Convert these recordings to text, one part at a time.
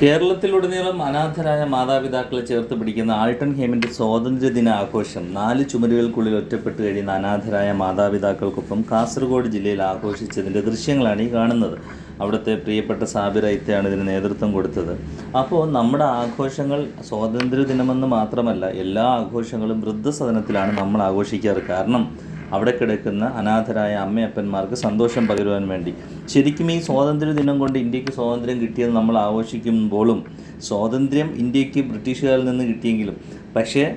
കേരളത്തിലുടനീളം അനാഥരായ മാതാപിതാക്കളെ ചേർത്ത് പിടിക്കുന്ന ആൾട്ടൺ ഹേമിന്റെ സ്വാതന്ത്ര്യദിന ആഘോഷം നാല് ചുമരുകൾക്കുള്ളിൽ ഒറ്റപ്പെട്ട് കഴിയുന്ന അനാഥരായ മാതാപിതാക്കൾക്കൊപ്പം കാസർഗോഡ് ജില്ലയിൽ ആഘോഷിച്ചതിന്റെ ദൃശ്യങ്ങളാണ് ഈ കാണുന്നത്. അവിടുത്തെ പ്രിയപ്പെട്ട ഐത്തയാണ് ഇതിന് നേതൃത്വം കൊടുത്തത്. അപ്പോൾ നമ്മുടെ ആഘോഷങ്ങൾ സ്വാതന്ത്ര്യ ദിനമെന്ന് മാത്രമല്ല എല്ലാ ആഘോഷങ്ങളും വൃദ്ധസദനത്തിലാണ് നമ്മൾ ആഘോഷിക്കാറ്. കാരണം അവിടെ കിടക്കുന്ന അനാഥരായ അമ്മയപ്പന്മാർക്ക് സന്തോഷം പകരുവാൻ വേണ്ടി. ശരിക്കും ഈ സ്വാതന്ത്ര്യ ദിനം കൊണ്ട് ഇന്ത്യയ്ക്ക് സ്വാതന്ത്ര്യം കിട്ടിയത് നമ്മൾ ആഘോഷിക്കുമ്പോഴും സ്വാതന്ത്ര്യം ഇന്ത്യയ്ക്ക് ബ്രിട്ടീഷുകാരിൽ നിന്ന് കിട്ടിയെങ്കിലും പക്ഷേ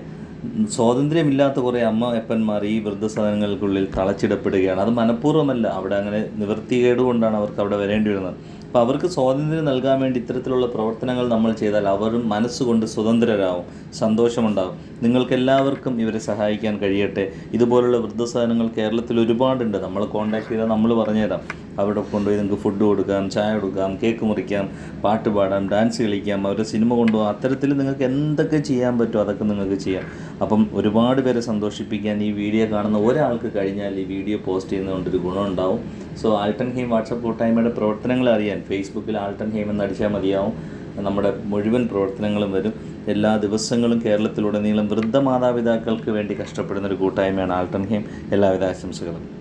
സ്വാതന്ത്ര്യമില്ലാത്ത കുറേ അമ്മ അപ്പന്മാർ ഈ വൃദ്ധസദനങ്ങൾക്കുള്ളിൽ തളച്ചിടപ്പെടുകയാണ്. അത് മനഃപൂർവമല്ല. അവിടെ അങ്ങനെ നിവൃത്തികേടുകൊണ്ടാണ് അവർക്ക് അവിടെ വരേണ്ടി വരുന്നത്. അപ്പോൾ അവർക്ക് സ്വാതന്ത്ര്യം നൽകാൻ വേണ്ടി ഇത്തരത്തിലുള്ള പ്രവർത്തനങ്ങൾ നമ്മൾ ചെയ്താൽ അവരും മനസ്സുകൊണ്ട് സ്വതന്ത്രരാകും സന്തോഷമുണ്ടാകും നിങ്ങൾക്കെല്ലാവർക്കും ഇവരെ സഹായിക്കാൻ കഴിയട്ടെ. ഇതുപോലുള്ള വൃദ്ധസാധനങ്ങൾ കേരളത്തിൽ ഒരുപാടുണ്ട്. നമ്മൾ കോൺടാക്ട് ചെയ്താൽ നമ്മൾ പറഞ്ഞുതരാം. അവിടെ കൊണ്ടുപോയി നിങ്ങൾക്ക് ഫുഡ് കൊടുക്കാം ചായ കൊടുക്കാം കേക്ക് മുറിക്കാം പാട്ട് പാടാം ഡാൻസ് കളിക്കാം അവരുടെ സിനിമ കൊണ്ടുപോകാം അത്തരത്തിൽ നിങ്ങൾക്ക് എന്തൊക്കെ ചെയ്യാൻ പറ്റുമോ അതൊക്കെ നിങ്ങൾക്ക് ചെയ്യാം. അപ്പം ഒരുപാട് പേരെ സന്തോഷിപ്പിക്കാൻ ഈ വീഡിയോ കാണുന്ന ഒരാൾക്ക് കഴിഞ്ഞാൽ ഈ വീഡിയോ പോസ്റ്റ് ചെയ്യുന്നതുകൊണ്ടൊരു ഗുണമുണ്ടാവും സോ ആൾട്ടൺ ഹെയിം വാട്സപ്പ് കൂട്ടായ്മയുടെ പ്രവർത്തനങ്ങൾ അറിയാൻ ഫേസ്ബുക്കിൽ ആൾട്ടൺ ഹെയിം എന്ന് അടിച്ചാൽ മതിയാവും. നമ്മുടെ മുഴുവൻ പ്രവർത്തനങ്ങളും വരും. എല്ലാ ദിവസങ്ങളും കേരളത്തിലുടനീളം വൃദ്ധ മാതാപിതാക്കൾക്ക് വേണ്ടി കഷ്ടപ്പെടുന്ന ഒരു കൂട്ടായ്മയാണ് ആൾട്ടൺ ഹെയിം. എല്ലാവിധ ആശംസകളും.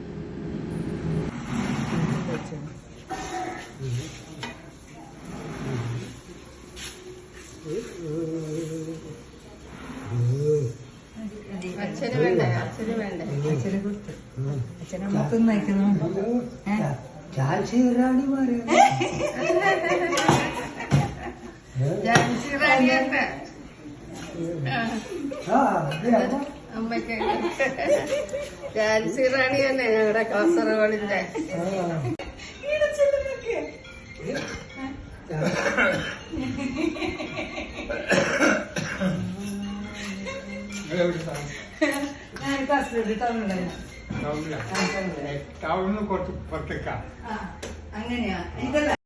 അമ്മയ്ക്ക് ഝാൻസി റാണി തന്നെ ഞങ്ങളുടെ കാസർഗോഡിന്റെ. ഞാൻ കാസർഗോഡ് ടൗണിലാണ് ടൗണിന് കുറച്ച് പുറത്തേക്കാ. അങ്ങനെയാ. ഇതല്ല.